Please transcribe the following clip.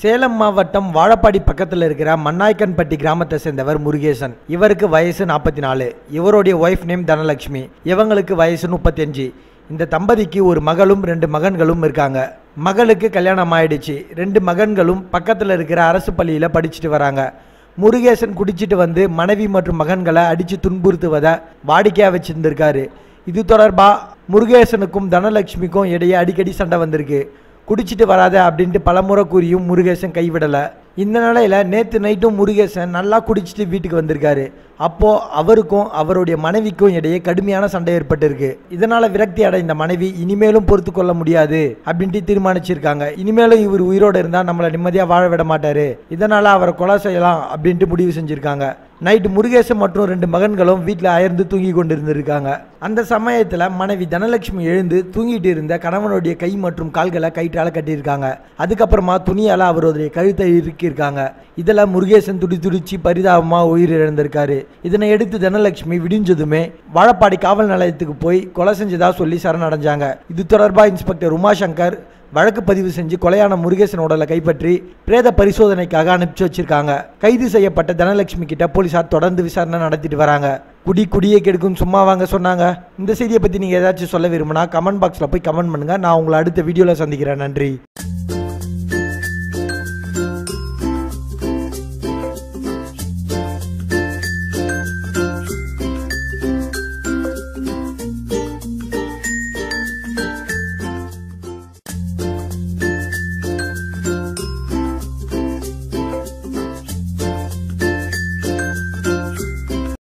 சேலம் மாவட்டம் வாழப்பாடி பக்கத்தில் இருக்கிற மண்ணாய்க்கன்பட்டி கிராமத்தை சேர்ந்தவர் முருகேசன். இவருக்கு வயசு நாற்பத்தி நாலு இவருடைய ஒய்ஃப் நேம் தனலட்சுமி. இவங்களுக்கு வயசு முப்பத்தஞ்சு. இந்த தம்பதிக்கு ஒரு மகளும் ரெண்டு மகன்களும் இருக்காங்க. மகளுக்கு கல்யாணம் ஆயிடுச்சு. ரெண்டு மகன்களும் பக்கத்தில் இருக்கிற அரசு பள்ளியில் படிச்சுட்டு வராங்க. முருகேசன் குடிச்சிட்டு வந்து மனைவி மற்றும் மகன்களை அடித்து துன்புறுத்துவதை வாடிக்கையாக வச்சுருந்துருக்காரு. இது தொடர்பாக முருகேசனுக்கும் தனலட்சுமிக்கும் இடையே அடிக்கடி சண்டை வந்திருக்கு. குடிச்சிட்டு வராத அப்படின்ட்டு பலமுறை கூறியும் முருகேசன் கைவிடலை. இந்த நிலையில் நேற்று நைட்டும் முருகேசன் நல்லா குடிச்சிட்டு வீட்டுக்கு வந்திருக்காரு. அப்போது அவருக்கும் அவருடைய மனைவிக்கும் இடையே கடுமையான சண்டை ஏற்பட்டிருக்கு. இதனால் விரக்தி அடைந்த மனைவி இனிமேலும் பொறுத்து கொள்ள முடியாது அப்படின்ட்டு தீர்மானிச்சிருக்காங்க. இனிமேலும் இவர் உயிரோடு இருந்தால் நம்மளை நிம்மதியாக வாழ விட மாட்டார். இதனால் அவரை கொலை செய்யலாம் அப்படின்ட்டு முடிவு செஞ்சுருக்காங்க. நைட்டு முருகேசன் மற்றும் ரெண்டு மகன்களும் வீட்டில் அயர்ந்து தூங்கி கொண்டு இருந்திருக்காங்க அந்த சமயத்தில் மனைவி தனலட்சுமி எழுந்து தூங்கிட்டு இருந்த கணவனுடைய கை மற்றும் கால்களை கயிற்றால் கட்டியிருக்காங்க. அதுக்கப்புறமா துணியால் அவருடைய கழுத்தை இறுக்கியிருக்காங்க. இதில் முருகேசன் துடி துடிச்சு பரிதாபமாக உயிர் இழந்திருக்காரு இதனை எடுத்து தனலட்சுமி விடிஞ்சதுமே வாழப்பாடி காவல் நிலையத்துக்கு போய் கொலை செஞ்சதா சொல்லி சரணடைஞ்சாங்க. இது தொடர்பாக இன்ஸ்பெக்டர் உமாசங்கர் வழக்கு பதிவு செஞ்சு கொலையான முருகேசன் உடலை கைப்பற்றி பிரேத பரிசோதனைக்காக அனுப்பிச்சு வச்சிருக்காங்க. கைது செய்யப்பட்ட தனலட்சுமி கிட்ட போலீசார் தொடர்ந்து விசாரணை நடத்திட்டு வராங்க. குடி குடியை கெடுக்கும் சும்மா வாங்க சொன்னாங்க. இந்த செய்தியை பற்றி நீங்கள் ஏதாச்சும் சொல்ல விரும்பினா கமெண்ட் பாக்ஸில் போய் கமெண்ட் பண்ணுங்கள் நான் உங்களை அடுத்த வீடியோவில் சந்திக்கிறேன். நன்றி.